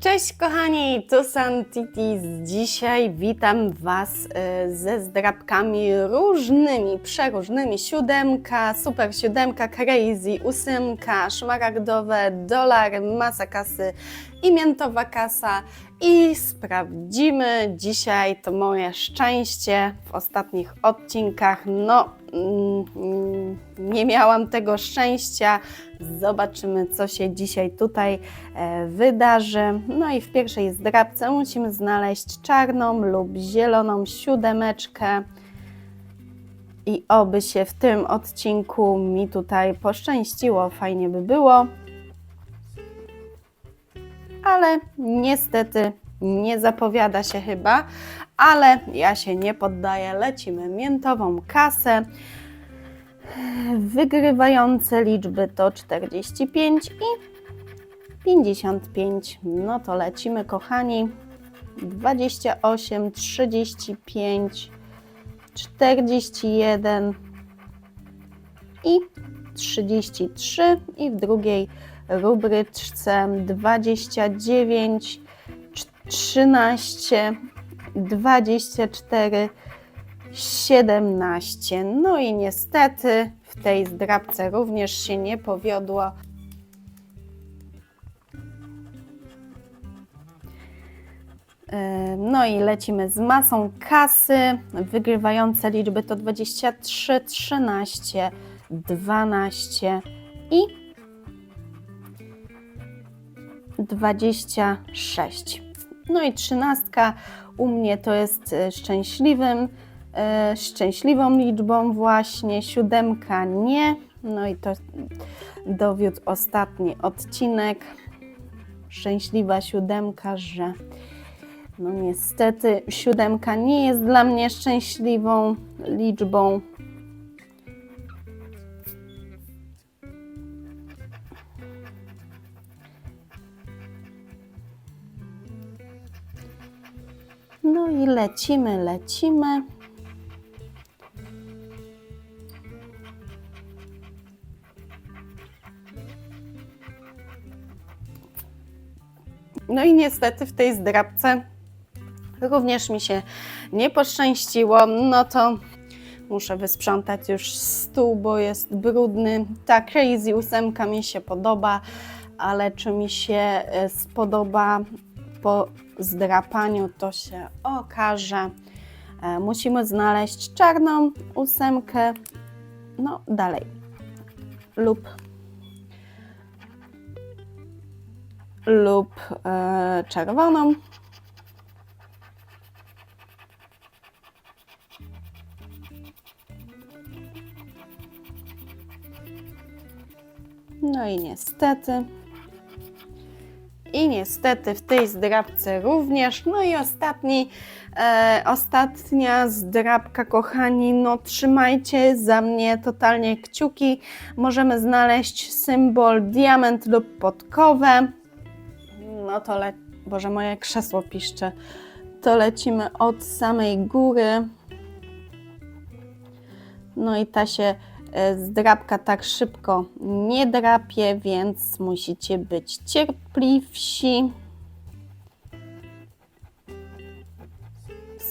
Cześć kochani, tu San Titis. Dzisiaj witam Was e, ze zdrabkami różnymi, przeróżnymi. Siódemka, super siódemka, crazy, ósemka, szmaragdowe, dolar, masa kasy i miętowa kasa. I sprawdzimy dzisiaj to moje szczęście w ostatnich odcinkach. No, mm, nie miałam tego szczęścia. Zobaczymy, co się dzisiaj tutaj e, wydarzy. No i w pierwszej zdrabce musimy znaleźć czarną lub zieloną siódemeczkę. I oby się w tym odcinku mi tutaj poszczęściło, fajnie by było. Ale niestety nie zapowiada się chyba, ale ja się nie poddaję. Lecimy miętową kasę. Wygrywające liczby to 45 i 55. No to lecimy, kochani. 28, 35, 41 i 33. I w drugiej rubryczce 29, 13, 24, 17. No i niestety w tej zdrabce również się nie powiodło. E, No i lecimy z masą kasy. Wygrywające liczby to 23, 13, 12 i 26. No i trzynastka u mnie to jest e, szczęśliwym, szczęśliwą liczbą właśnie, siódemka nie. No i to dowiódł ostatni odcinek. Szczęśliwa siódemka, że no niestety siódemka nie jest dla mnie szczęśliwą liczbą. No i lecimy, lecimy. No i niestety w tej zdrabce również mi się nie poszczęściło. No to muszę wysprzątać już stół, bo jest brudny. Ta crazy ósemka mi się podoba, ale czy mi się e, spodoba po zdrapaniu, to się okaże. E, Musimy znaleźć czarną ósemkę. No, dalej. Lub lub e, czerwoną. No i niestety. I niestety w tej zdrabce również. No i ostatni, e, ostatnia zdrabka, kochani. No trzymajcie za mnie totalnie kciuki. Możemy znaleźć symbol diament lub podkowę. No to le... Boże, moje krzesło piszcze. To lecimy od samej góry. No i ta się e, zdrabka tak szybko nie drapie, więc musicie być cierpliwsi.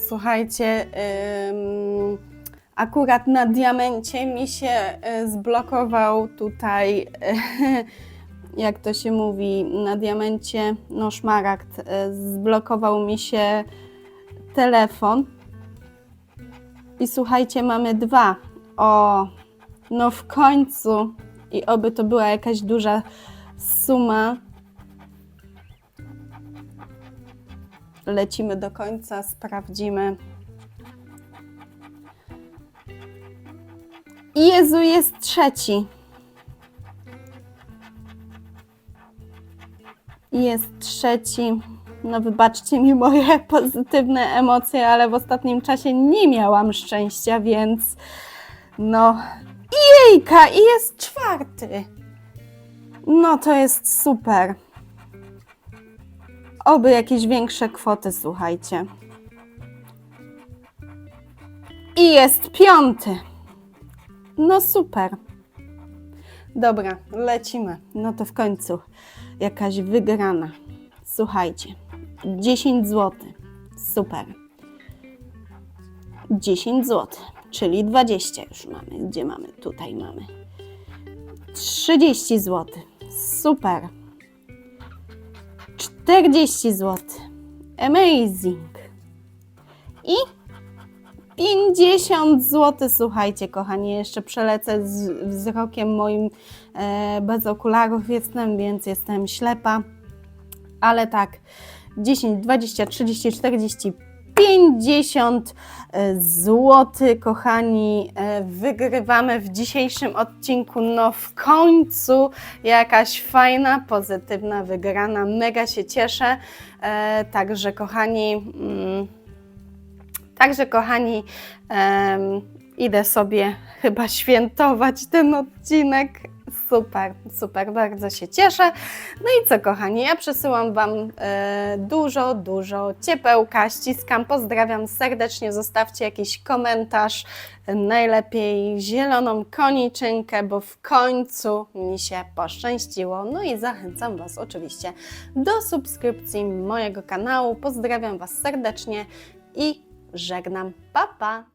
Słuchajcie, akurat na diamencie mi się e, zblokował tutaj, jak to się mówi, na diamencie, no szmaragd, e, zblokował mi się telefon. I słuchajcie, mamy dwa. O, no w końcu. I oby to była jakaś duża suma. Lecimy do końca, sprawdzimy. Jezu, jest trzeci. Jest trzeci. No wybaczcie mi moje pozytywne emocje, ale w ostatnim czasie nie miałam szczęścia, więc no jejka i jest czwarty. No to jest super. Oby jakieś większe kwoty, słuchajcie. I jest piąty. No super. Dobra, lecimy. No to w końcu jakaś wygrana. Słuchajcie, 10 zł. Super. 10 zł, czyli 20 już mamy. Gdzie mamy? Tutaj mamy. 30 zł. Super. 40 zł. Amazing. I 50 zł. Słuchajcie, kochani, jeszcze przelecę z wzrokiem moim e, bez okularów jestem, więc jestem ślepa. Ale tak, 10, 20, 30, 40, 50 zł, kochani, e, wygrywamy w dzisiejszym odcinku. No w końcu jakaś fajna, pozytywna wygrana. Mega się cieszę. E, Także, kochani, mm, także, kochani, em, idę sobie chyba świętować ten odcinek. Super, super, bardzo się cieszę. No i co, kochani, ja przesyłam Wam e, dużo, dużo ciepełka, ściskam, pozdrawiam serdecznie, zostawcie jakiś komentarz, najlepiej zieloną koniczynkę, bo w końcu mi się poszczęściło. No i zachęcam Was oczywiście do subskrypcji mojego kanału. Pozdrawiam Was serdecznie i żegnam. Pa, pa!